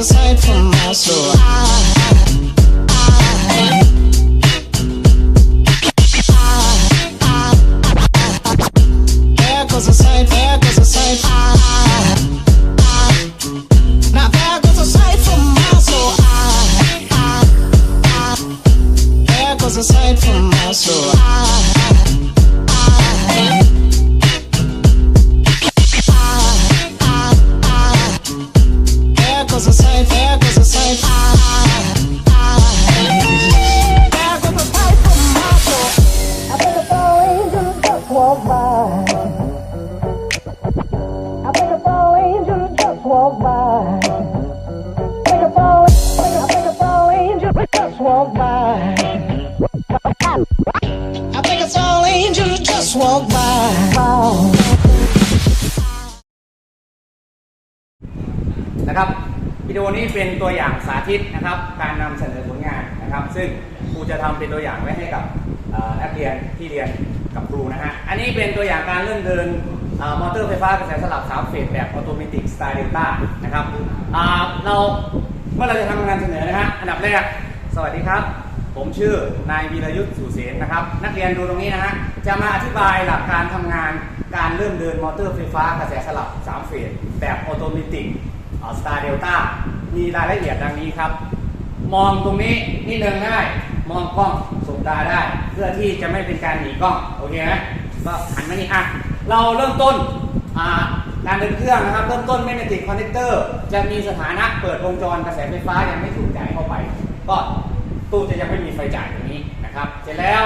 aside from my soul. I, goes sight, there goes sight. There goes sight from my soul. There goes sight from my soul. it's. I, ah, ah. I think angels just by. I think angels just. Walk by. I think it's all angels just walk by. Oh. วิดีโอนี้เป็นตัวอย่างสาธิตนะครับ การนำเสนอผลงานนะครับ ซึ่งครูจะทำเป็นตัวอย่างไว้ให้กับนักเรียนที่เรียนกับครูนะฮะ อันนี้เป็นตัวอย่างการเริ่มเดินอมอเตอร์ไฟฟ้ากระแสสลับ3เฟสแบบออโตเมติกสไตล์เดลต้านะครับเราเมื่อเราจะทำงานเสนอนะฮะ อันดับแรก สวัสดีครับ ผมชื่อนายวีรยุทธ์สุเสนนะครับ นักเรียนดูตรงนี้นะฮะ จะมาอธิบายหลักการทำงาน การเริ่มเดินมอเตอร์ไฟฟ้ากระแสสลับ 3 เฟสแบบออโตเมติกสตาร์เดลต้ามีรายละเอียดดังนี้ครับ มองตรงนี้นิดนึงได้มองกล้องสบตาได้ เพื่อที่จะไม่เป็นการหนีกล้อง โอเคไหมก็หันมานี่อะ เราเริ่มต้นการเดินเครื่องนะครับ เริ่มต้นแมกเนติกคอนเนคเตอร์ จะมีสถานะเปิดวงจรกระแสไฟฟ้ายังไม่ถูกจ่ายเข้าไป ก็ตู้จะยังไม่มีไฟจ่ายตรงนี้นะครับ เสร็จแล้ว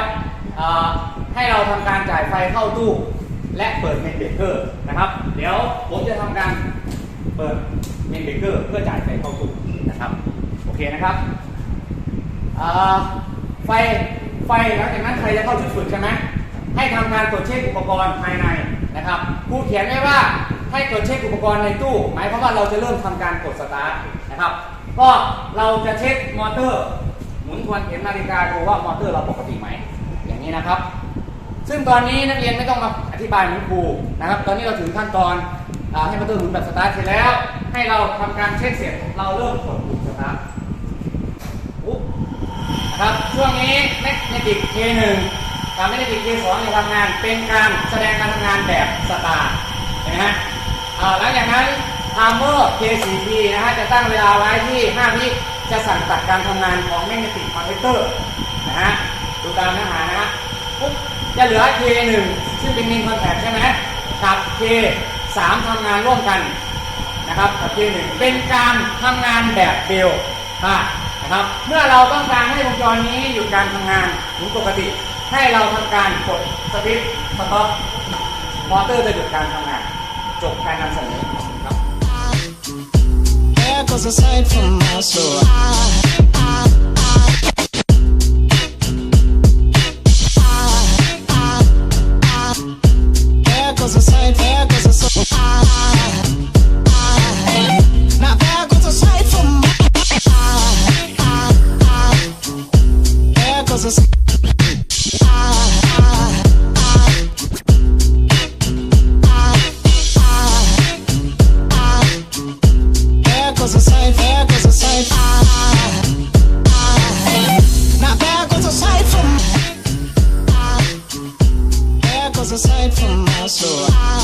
ให้เราทำการจ่ายไฟเข้าตู้ และเปิดเมนเบรกเกอร์นะครับ เดี๋ยวผมจะทำการเปิดเมนเบรกเกอร์เพื่อจ่ายไฟเข้าตู้นะครับ โอเคนะครับไฟไฟหลังจากนั้นใครจะเข้าชุดฝึกใช่ไหมให้ทำการตรวจเช็คอุปกรณ์ภายในนะครับครูเขียนไว้ว่าให้ตรวจเช็คอุปกรณ์ในตู้ หมายความว่าเราจะเริ่มทำการกดสตาร์ทนะครับ ก็เราจะเช็คมอเตอร์ หมุนทวนเข็มนาฬิกาดูว่ามอเตอร์เราปกติไหม อย่างนี้นะครับ ซึ่งตอนนี้นักเรียนไม่ต้องมาอธิบายเหมือนครูนะครับ ตอนนี้เราถึงขั้นตอนอให้มอเตอร์หมุนแบบสตาร์ทเสร็จแล้ว ให้เราทำการเช็คเสร็จเราเริ่มกดปุ่มสตาร์ทปุ๊บนะครับช่วงนี้แมกเนติก K1 กับแมกเนติก K2 จะทำงานเป็นการแสดงการทำงานแบบสตาร์ทเห็นไหมฮะหลังจากนั้นไทม์เมอร์ K4P นะฮะจะตั้งเวลาไว้ที่5วิจะสั่งตัดการทำงานของแมกเนติกคอนเทคเตอร์นะฮะดูตามเนื้อหานะฮะปุ๊บ จะเหลือ K1 ซึ่งเป็นมินคอนแทคใช่ไหมกับ K3 ทำงานร่วมกันนะครับกับ K1 เป็นการทำงานแบบเบลค่ะนะครับเมื่อเราต้องการให้วงจรนี้หยุดการทำงานหมุนปกติ ให้เราทำการกดสวิตช์สต็อปมอเตอร์จะหยุดการทำงาน จบการนำเสนอครับ goes a sight from my soul. There goes a sight from my soul.